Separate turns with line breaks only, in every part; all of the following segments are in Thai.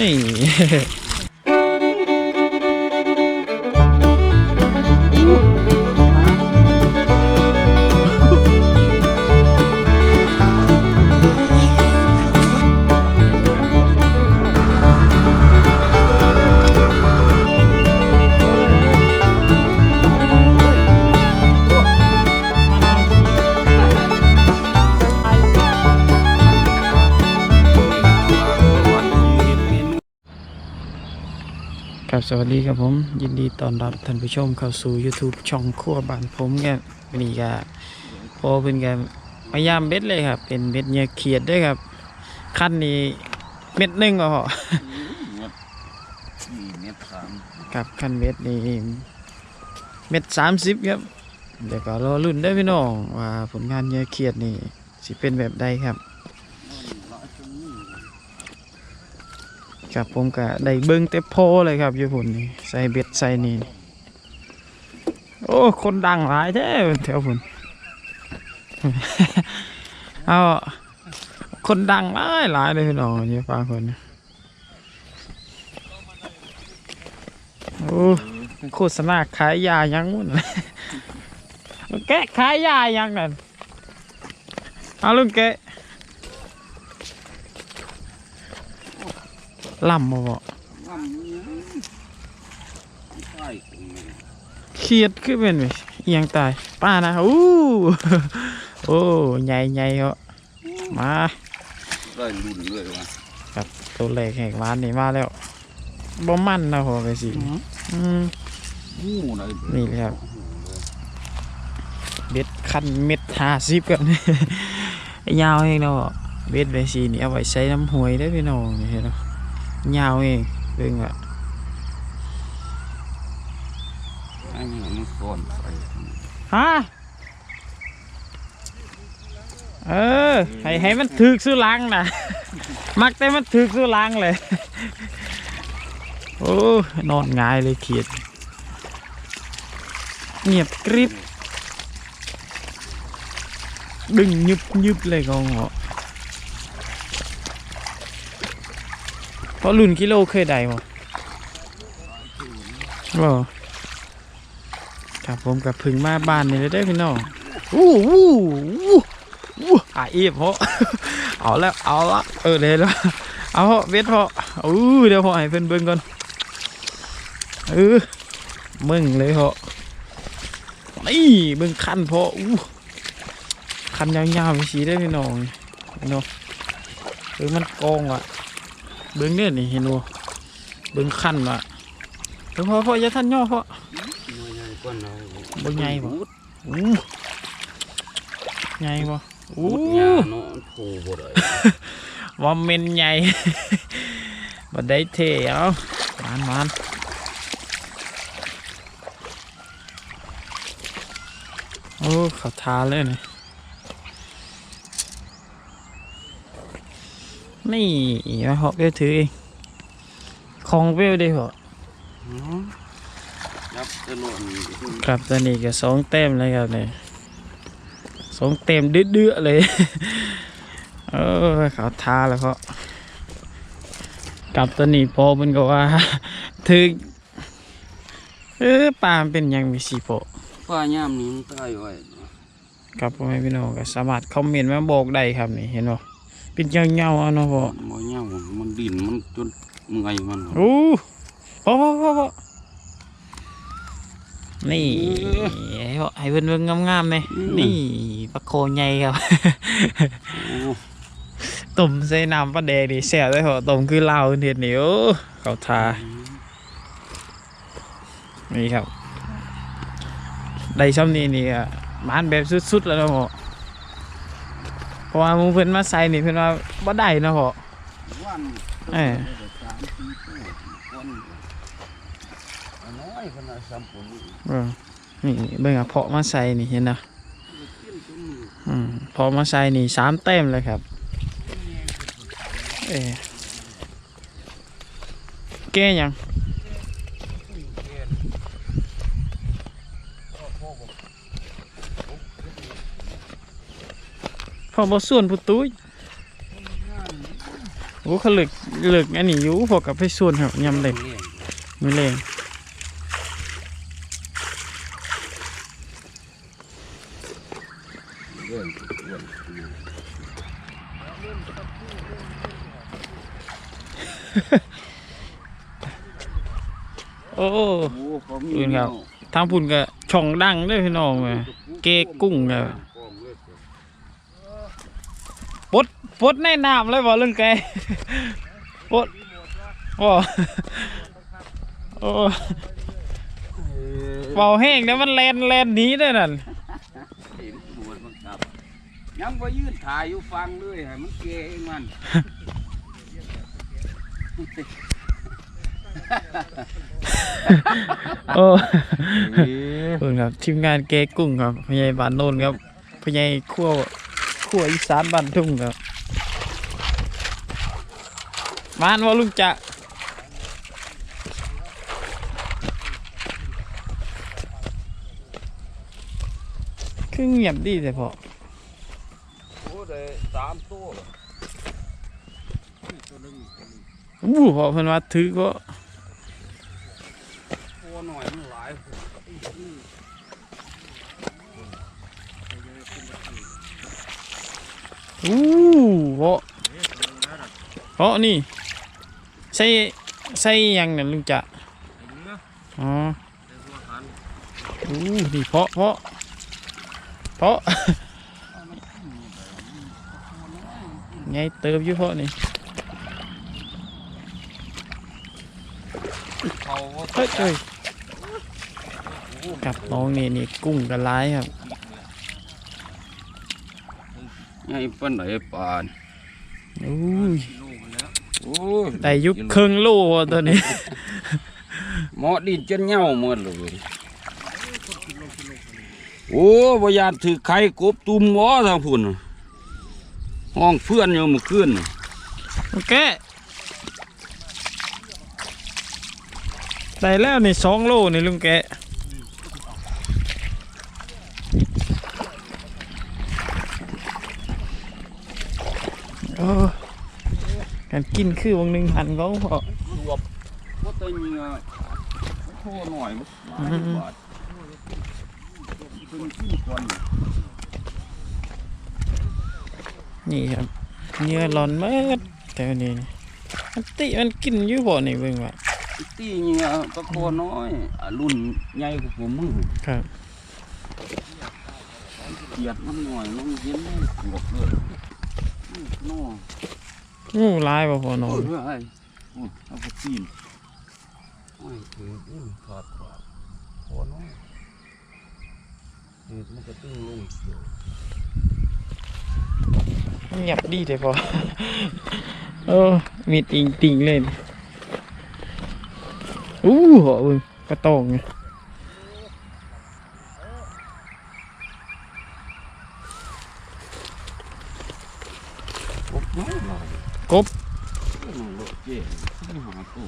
นี่ สวัสดีครับผม ยินดีต้อนรับท่านผู้ชมเข้าสู่ YouTube ช่องครัวบ้านผมแกวันนี้ก็พอเป็นแกพยายามเบ็ดเลยครับ เป็นเบ็ดเหนื้อเขียดด้วยครับ ขั้นนี้เม็ดหนึ่งก็พอ
เม็ดสี่เม็ดสาม
ครับขั้นเบ็ดนี่เม็ดสามสิบครับเดี๋ยวก็รอรุ่นได้อพี่น้องว่าผลงานเหนื้อเขียดนี่สิเป็นแบบใดครับ ครับผมก็ได้เบิ้งแต่โพเลยครับอยู่พุ่นนี่ใส่เบ็ดใส่นี่โอ้คนดังหลายแท้แถวพุ่นเอาคนดังหลายหลายเลยพี่น้องอยู่ฟังคนโอ้โฆษณาขายยายังมุ่นแกขายยายังนั่นเอาลุงแก ล่ำมาบ่
ลำนี้ใช่คุณแม่
เครียดขึ้นเป็นไปเอียงตายป้านะอู้โอ้ใหญ่ใหญ่เหรอมา
ได้รุ่นเลยวะ
ครับตัวเล็กแห่งร้านนี่มาแล้วบ่มันนะพอไปสิอืม
หูไหน
นี่เลยครับเบ็ดคันเม็ดห้าสิบกันยาวเองเนาะเบ็ดไปสีนี่เอาไว้ใช้น้ำหวยได้อพี่น้องนี่เห็นเนาะ ยาวเองเบิ่งอะ
อันนี้มันก้อนใส่
ฮะเออให้ให้มันถึกซื้อลังนะมักแต่มันถึกซื้อลังเลยโอ้นอนหงายเลยเขียดเงียบกริบดึงยุบยุบเลยกองเหรอ พราะรุ่นกิโลเคยได้บ่บ่ครับผมกับพึ่งมาบ้านนี่เลยได้พี่น้องอู้วู้วู้วู้อะอีบเพราะเอาแล้วเอาละเออเลยแล้วเอาเพาะเวทเพาะอู้เดี๋ยวพอให้เพิ่นเบิ่งก่อนเออมึงเลยเพาะนี่เบิ่งคันเพาะอู้คันยาวๆไปสีได้พี่น้องพี่น้องเบิ่งมันกองว่ะ เบิ่งเนี่ยนี่เห็นบ่เบิ่งคันว่ะเบิ่งพอพออย่าทันย่อพอ
หน่วยใหญ่กว่าเรา
บ่ใหญ่บ่
อู้
ใหญ่บ่อู้ว่าเมนใหญ่บ่ได้เทเอาหวานหวานโอ้เขาทาเลยนี่ นี่มาเหาะเปรี้ยวถือเองของเปรี้ยวได้เหรอ
เนาะยับตะลวน
ครับตอนนี้ก็สองเต็มเลยครับเนี่ยสองเต็มเดือดๆเลยเออเขาทาแล้วก็กลับตอนนี้พอมันก็ว่าถึงเออปลามันเป็นหยังมีสีโปะ
ป้ายามนี้มันตายไว้
ครับพ่อแม่พี่น้องก็สามารถคอมเมนต์มาบอกได้ครับนี่เห็นบ่ เป็นเงาเงาๆเอาเนาะพ่อ
บ่ยาวมันดินมันจนเมื่อยมัน
โอ้พ่อพ่อพ่อพ่อนี่ให้พ่อให้เพิ่นเบิ่งงามๆเลยนี่ปลาโคใหญ่ครับ
โอ้
ต้มใส่น้ำปลาแดงนี่แซ่บเลยเหรอต้มคือลาวเห็ดเหนียวเขาทานี่ครับ ได้ช่ำนี้นี่อะมานแบบสุดๆแล้วเนาะพ่อเพ ราะว่ามูเพิ่นมาใส่นี่เพิ่นว่าบ่ได้นะพ่อ
น
เออ
สามสี่คนอันน้อยขนาดซ้ำปุ๋ย
เออนี่เบิ่งอะเพาะมาใส่นี่เห็นนะอืมเพาะมาใส่นี่สามเต็มเลยครับ เออแก้ยัง พอบ่ส่วนผู้ตุ้ยโอ้เขาเลึกเลึกอันนี้อยู่พอกับไปส่วนครับยำเล็กมือเล่ง
เรื่องอ้วน
โอ้
โอ้เขามี
อื่นครับทางพุ่นก็ช่องดังเด้วยพี่น้องเว้ยเกกุ้งครับ ปดปดในน้ำเลยบ่ลุงแกปดบ่โอ้เบาแห้งเดี๋ยวมันแลนแลนหนีได้อนั่น
เห็นหมวดมันครับยังบ่ยืนถ่ายอยู่ฟังเลยให้มันเกเองมัน
โอ้เพิ่นครับทีมงานเกกุ้งครับพญายบ้านโน่นครับพญายขั้วขั้วอีสานบ้านทุ่งครับ มานว่าลุงจะคือเงียบดีแต่พอ
โอ้ได้สามตัว
อู้พอเพิ่นว่าถือก็
ตัวหน่อยมันหลาย
อู้เพาะเพาะนี่ ใส่ใส่หยังนั่นลุงจะอ๋ออู้นี่เพาะเพาะเพาะไงเติมอยู่เพาะนี่
เขา
เฮ้ยเฮ้ยกับน้องนี่นี่กุ้งกระไลายครับ
ไงปานไหนปาน
อู้ย
โอ้ย
แต่ยุคครึ่งโลตัวนี้
หมอดินจนเหงาหมดเลย โอ้บ่ยานถือไข่กบตุ่มหมอทางพุ่นน่ะห้องเพื่อนอยู่เมื่อคืนน่ะ
โอเคได้แล้วนี่สองโลนี่ลุงแกะโอ้ การกินคือวงหนึ่งหันเขาพอ
รวบว่าแต่เหงื่อโทหน่อยมันหลายบาทเพิ่นกินก่อน
นี่ครับเนื้อร้อนมากแต่วันนี้นี่มันติมันกินอยู่บ่นี่เบิ่งว่า
ตีเหงื่อตะโกนน้อยอะรุ่นใหญ่กว่าผมมือ
ครับ
เกียดน้ำหน่อยน้องเย็นเลยบวกเลยอื้อน้อ
งูลายบ่พอน้อง
เอาไปตีนโอ้ยถืออื้อถอดถอดพอน้อยถือมันจะตึ้งลงเขียว
เงียบดีแต่พอเออมีติ่งติ่งเลยอู้หัวเบิ่งกระตองไง
กบน้อยหน่อย
กบ
น้องโลกเจ๊ไม่หาตัว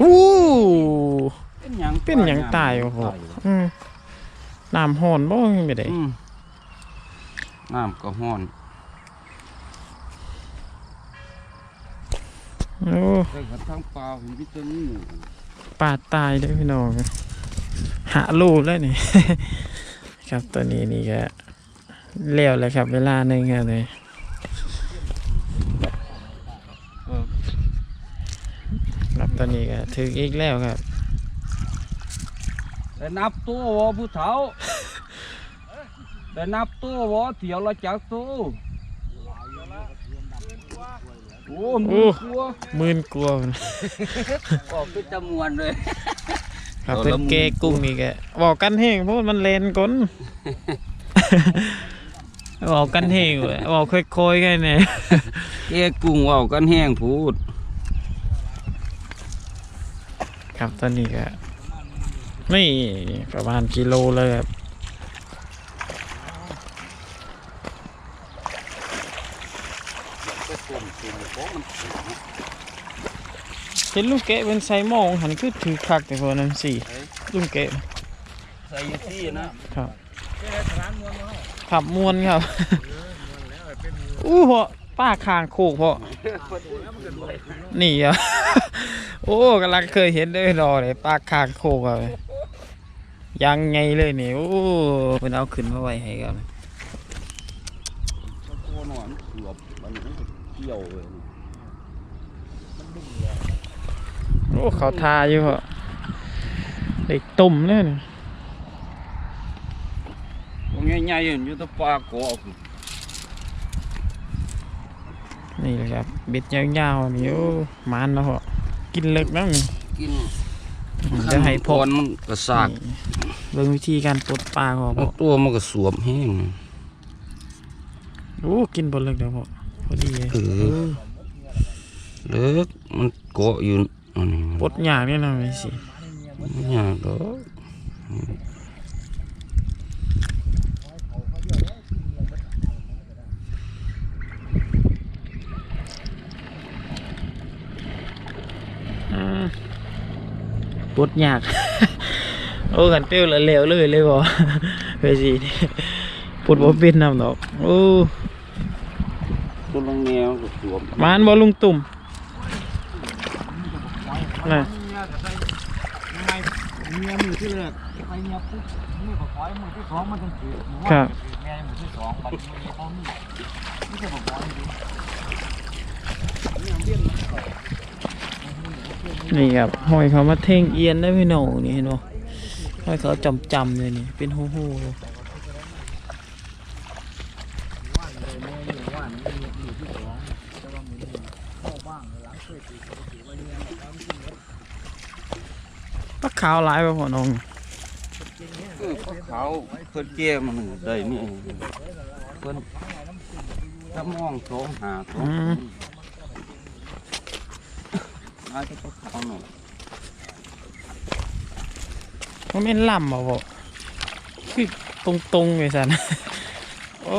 อู้
เป็นหยัง
เป็นหยังตายบ่พออืมน้ำห้อนบ่ยังไม่ได้
อืมน้ำก็ห้อน
โอ้
แต่กระทั่งปลาเห็นวิตามิน
ปลาตายเด้อพี่น้องหาลูกแล้วนี่ ครับตัวนี้นี่ก็เลี้ยวแล้วครับ เวลาหนึงครับเลย
เออ
ครับต อนนี้ก็ถึงอีกแล้วครับ
ได้นับตัววอผู้เฒ่าได้นับตัววอเถียวละจักตัวโอ้มือตัว
หมื่นกลัวาพุ่น
ก็เป็นจำนวนเลย
ครับ
เอา
เป็น
ละ
เกกุ้งนี่แกบอกกันเฮงเพราะมันเลนก้นบอกกันเฮงเว้ยบอกค่อยๆกันเนี่ย
เอ้กุ้งเว่ากันแห้งพูด
ครับตอนนี้ก็นี่ประมาณกิโลเลยครับเห็นลุงเกะเป็นไซมองหันคือถือคักแต่พอนั้นสิลุงเกะ
ใส่อยู่ที่นะครับ
ขับมวนครับอู้หัว ป้าคางโคกพ่อนี่อะโอ้กำลังเคยเห็นเลยรอเลยป้าคางโคกอะยังไงเลยนี่โอ้เป็นเอาขึ้นมาไว้ให้กัน
โกนหน่อยมันสวบมันเกี่ยวเลย
โอ้เขาทาอยู่พ่อเด็กตุ่มเลยนี่
ว่าง่ายๆอยู่ตะปาเกาะคือ
นี่เลยครับเบ็ดยาวๆนี่โอ้มันแล้วพ่อกินเล็กแล้วนี่
กิน
จะให้พ่อ
ขั้นตอนมันกระซาก
นี่เบิ่งวิธีการปลดปลาของพ่อ
ตัวมันก็สวมแห้ง
โอ้กินบนเล็กเดี๋ยวพ่อพอดีเลย
เออเลิกมันเกาะอยู่อันนี้
ปลดยากเนี่ยนะไม่สิ
ไม่ยากดอก
ปลดยาก โอ้กันเปรี้ยวเหลวๆเลยเลยบ่ไปสิปลดบ่เป็นนำดอก โอ้
ตัวลงแนวก็สวม
มานบ่ลุงตุ่มน่ะ
เมียมือที่แรกไปเมียปุ๊บมือก็ขอยมือที่สองมันจะถือมือ
ครับ
เมียมือที่สองบัดมือนี้เขามีนี่จะบอกว่า
นี่ ครับห้อยเขามาเท่งเอียนได้พี่น้องนี่เห็นบ่ห้อยเขาจำจำๆเลยนี่เป็นโฮโฮเลยปลาขาวหลายไปพอน้อง
คือพวกเขาเพิ่นแก้มันได้นี่เพิ่นถ้ามองสองหาสอง อาจจะพวกเขาหน่อย
มันเป็นลำบ่บ่คือตรงตรงๆเลยสันโอ้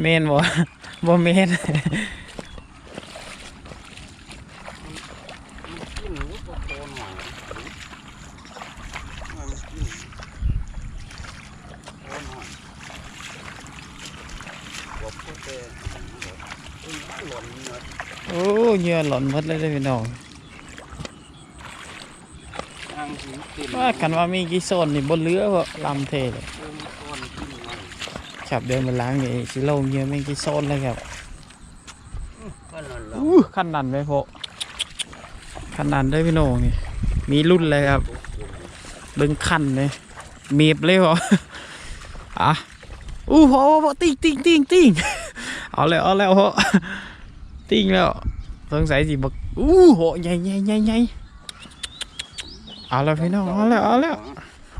เมนบ่บ่เมน
กินก็โตหน่อยมันกินโตหน่อยบอกก็แต่เอ้ยหล่นเนื้อ
โอ้เหยื่อหล่นหมดเลยเด้อพี่น้อง
ทางถึงติ่ม
ว่ากันว่ามีกี่โซนนี่บนเรือบ่ลำเทเลยครับเดินมาล้างนี่สิโลงเยื่อมีกี่โซนเลยครับ
ก็นั่นแหละ
อู้นนันไหมพ่อคันนันเด้พี่น้องนี่มีรุ่นเลยครับเบิ่งคันเลยมีบเลยพ่ออะอู้พ่อพ่อติ้งติ้งติ้งติ้งเอาแล้วเอาแล้วพ่อติ้งแล้วสงสัยสิบักอู้โหใหญ่ใหญ่ใหญ่ใหญ่ เอาแล้วพี่น้องเอาแล้วเอาแล้ว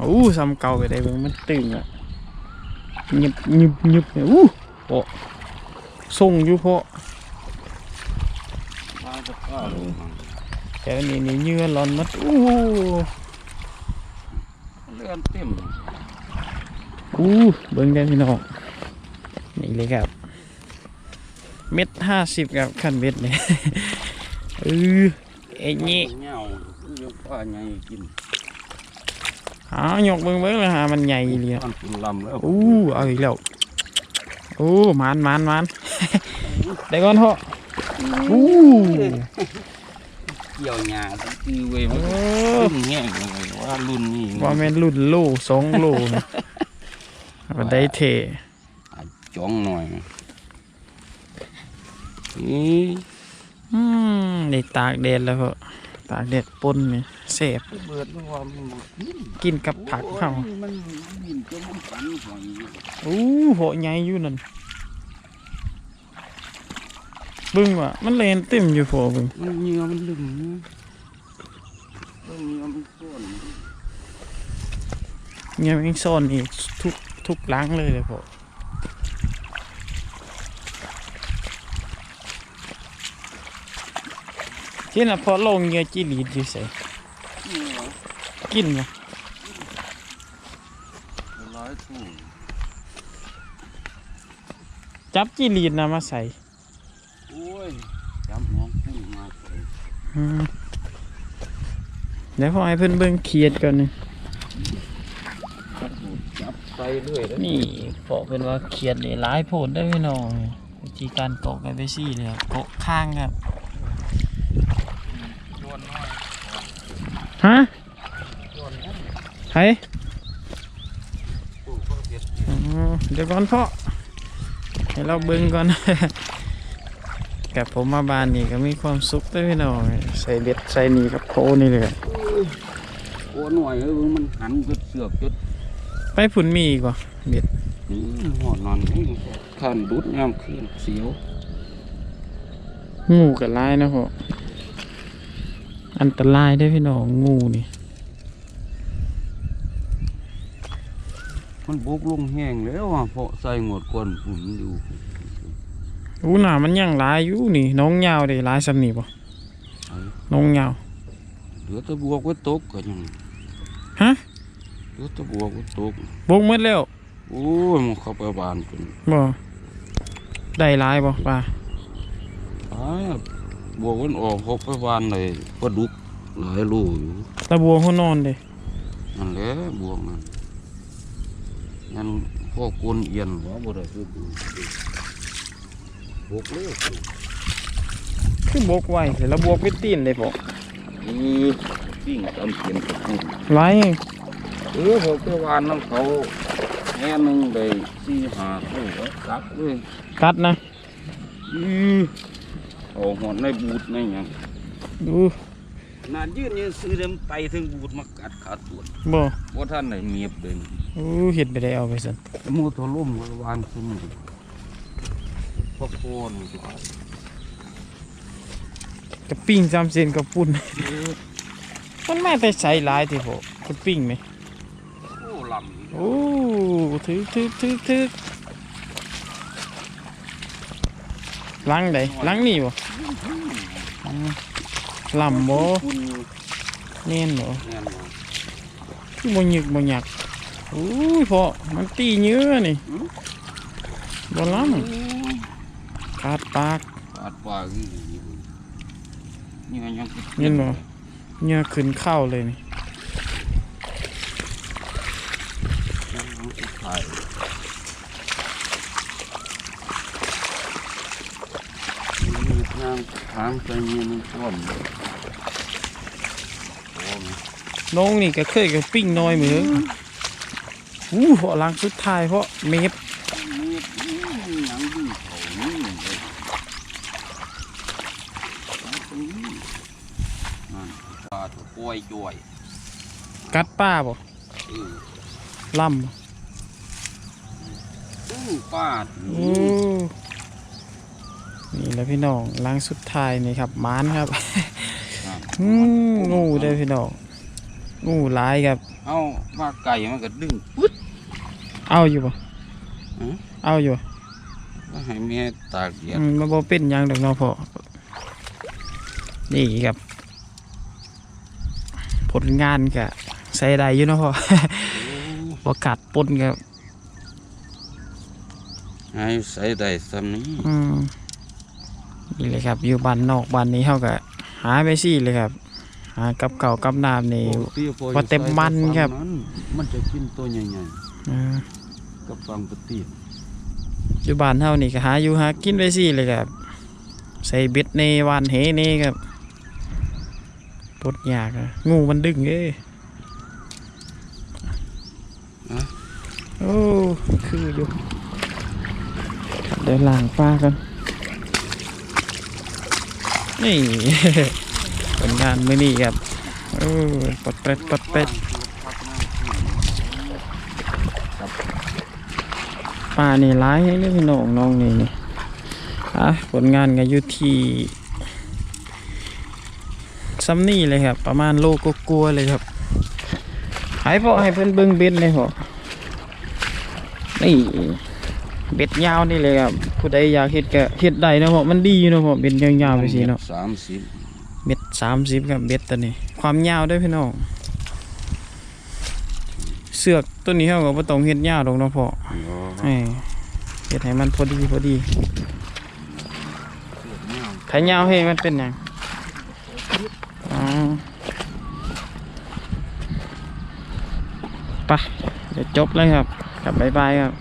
อู้ซ้ำเก่าไปได้เบิ่งมันตึงอะหยิบหยิบหยิบเนี่ยอู้โอ้ส่งอยู่เพาะแต่นี่นี่เหยื่อหลอนมัดอู้
เลื่อนเต็ม
อู้เบิ่งได้พี่น้องนี่เลยครับ เม็ดห้าสิบครับขั้นเม็ดเนี่ยเออไอ้นี่
ยอะป้าไงกิน
หายกเบิ่งเบิ่งเลยหามันใหญ่อีเลีย
มันเป็นลำแล้ว
อู้เอาอีกแล้วโอ้หมานหมานหมานได้ก่อนเถอะอู้
เกี่ยวหญ้าทั้งคือเว้ย
เอ
มัน
อ
รุ่นแง่งเลยว่ารุ่นนี้
ว่าแม่นรุ่นโลสองโลนะมันได้เท
จ้องหน่อยนี่
อืมนี่ตากแดดแล้วก็ ตากแดดปนนี่เสบ
เบิดมันว่ามันบ่กิน
กินกับผักเฮา
โอ้ยมันบินจนมันฝันหอย
อู้โหใหญ่อยู่นั่นเบึ้งว่ะมันเลนเต็มอยู่พอเบึ้ง
มันเหงื่อมันลึงนะต้องเหงื่อมันก้น
เงี้ยมันซ่อนอีกทุกทุกหล้างเลยเลยพอ ที่น่ะพอลงเงี้ยจีรีดอยู่ใส่
นี่เหรอ
กินวะ
ร้อยถุง
จับจีรีดนะมาใส่
โอ้ยจับน้องพุ่งมาใส่
อืมเดี๋ยวพอให้เพิ่นเบิ่งเขียดก่อนนี่
จับใส่เรื่อยเลย
นี่พอเป็นว่าเขียดนี่หลายโพดได้อพี่น้องวิธีการเกาะกันไปซี่เลยครับเกาะข้างครับ
โดนน้อย
ฮะไห้
ตู้เขาเฮ็ด
อ๋อเดี๋ยวก่อนพ่อให้เราเบิ่งก่อนกับผมมาบ้านนี่ก็มีความสุขเด้วยพี่น้องใส่เบ็ดใส่หนีกับโคนี่เลย
โอ้หน่อยเอ้ยมันหันจุดเสือกจุด
ไปผุนมีอีกบ่เบ็ด
นี่หอดนอนนี่ขันดุดยามคืนเสียว
งูกับลายนะพ่อ อันตรายได้อพี่น้องงูนี่
มันบุกลงแห้งแล้วอะเพราะใส่หมดก้นฝุ่นอยู่
อู้หนามันยังหลายอยู่นี่ น้องยาวเด้หลายสำนีบ่
ไอ้
น้องยาว
เหลือแตะบวกไว้ตกก็ยัง
ฮะ
เหลือแตะบวกไว้ตก
บกหมดแล้ว
โอ้ยมันเข้าไปบ้านจน
บ่ได้หลายบ่ป่า
ตาย บวกมันออกเข้าไปบ้านเลยปลาดุกหลายโลอยู่
ตะบัวหัวนอนเด้
นั่นแหละบวกนั่นงั้นพ่อกวนเอียนว่าบ่ได้คือดูบวกเลย
คือบกไว้แต่ละบวกไปตีนเลยบ่
เออปิ้งตำเขียนกับกู
หลายแฮง
เออพอไปวานน้ำเขาแง่หนึงได้สี่ห้าตู้ไว้กักเลย
กัดนะ
อือ เอาหอนในบูดในหยัง
ดู
นานยืนยืนซื้อเดิมไตถึงบูดมากัดขาตัว
บ่
ว่าท่านไหนเมียบเดิน
อู้เฮ็ดไปได้เอาไปซั่น
มูตัวล่มไว้วานขึ้นพ่อโคนตัว
กระปิ้งจำเส้นกับปุ่นมันแม่แต่ใส่หลายที่บ่กระปิ้งไหม
โอ้ลำ
โอ้ถึกถึกถึกถึก ล้างใดล้างนี่บ่อืมลำบ่
คุณ
แม่นบ่
แน่นอน
คือบ่หยึกบ่หยักอุ้ยพ่อมันตีเนื้อนี่บ่ล้ำขาดปาก
ปาดปากอีนี่มันยังติด
เห็นบ่เนื้อขึ้นเข้าเลยนี่
ถ่าย มีทางทางไปเมียมันก้อนโอ้ย
น้องนี่ก็เคยกับปิ้งน้อยเหมือนอู้พอหลังสุดท้ายเพราะเมฟ
มีมีหยังดึงเขานี่เลยหลังตรงนี้นั่นปลาตัวป่วยจ่วย
กัดป้าบ่
เออ
ล่
อู้ปาดำ
อู้นี่ แหละพี่น้องหลังสุดท้ายนี่ครับหมานครับอืมงูเด้อพี่น้องงูหลายครับ
เอาว่าไก่มันก็ดึงปึ๊ด
เอาอยู่บ่
หือ
เอาอยู่
แล้วให้แม่ตากแดด
อืมมันบ่เป็นหยังดอกเนาะพ่อนี่ครับ ผลงานก็ใส่ได้อยู่เนาะพ่อบ่กัดปนกับ
ให้ใส่ได้ซ้ำนี้
อืม นี่เลยครับ อยู่บ้านนอกบ้านนี้เขาก็หาไปซี่เลยครับ หากับเก่าวกับน้ำนี่ว่าเต็มมันครับ
มันจะกินตัวใหญ่
อ่า
ๆกับฟังปฏิบ
อยู่บ้านเฮานี่ก็หาอยู่หากินไปซี่เลยครับ ใส่เบ็ดในวานเหนี่ครับปลดยากอะงูมันดึงเอ้ยโอ้ คืออยู่เดี๋ยวล้างปลากัน นี่ ผลงานมือนี้ครับโอ้ปดเป็ดปดเป็ดป่านี่ร้ายให้เรื่องพี่น้องน้องนี่นี่อะผลงานก็อยู่ที่ซัมนี่เลยครับ ประมาณโลกกลัวเลยครับให้พอให้เพิ่อนเบิ่งเบ็ดเลยพอนี่ เบ็ดยาวนี่เลยครับผู้ใดอยากเฮ็ดก็เฮ็ดได้เนาะเพราะมันดีเนาะเพราะเบ็ดยาวๆไปสิเนาะ
สามสิบ
เบ็ดสามสิบครับเบ็ดตัวนี้ ความยาวด้วยพี่น้องเสือกตัวนี้เขาก็บ่ต้องเฮ็ดยาวดอกเนาะพ่อเอ้ยเฮ็ดให้มันพอดีพอดีถ้ายาวให้มันเป็นหยังอ๋อไปเดี๋ยวจบเลยครับกลับบ๊ายบายครับ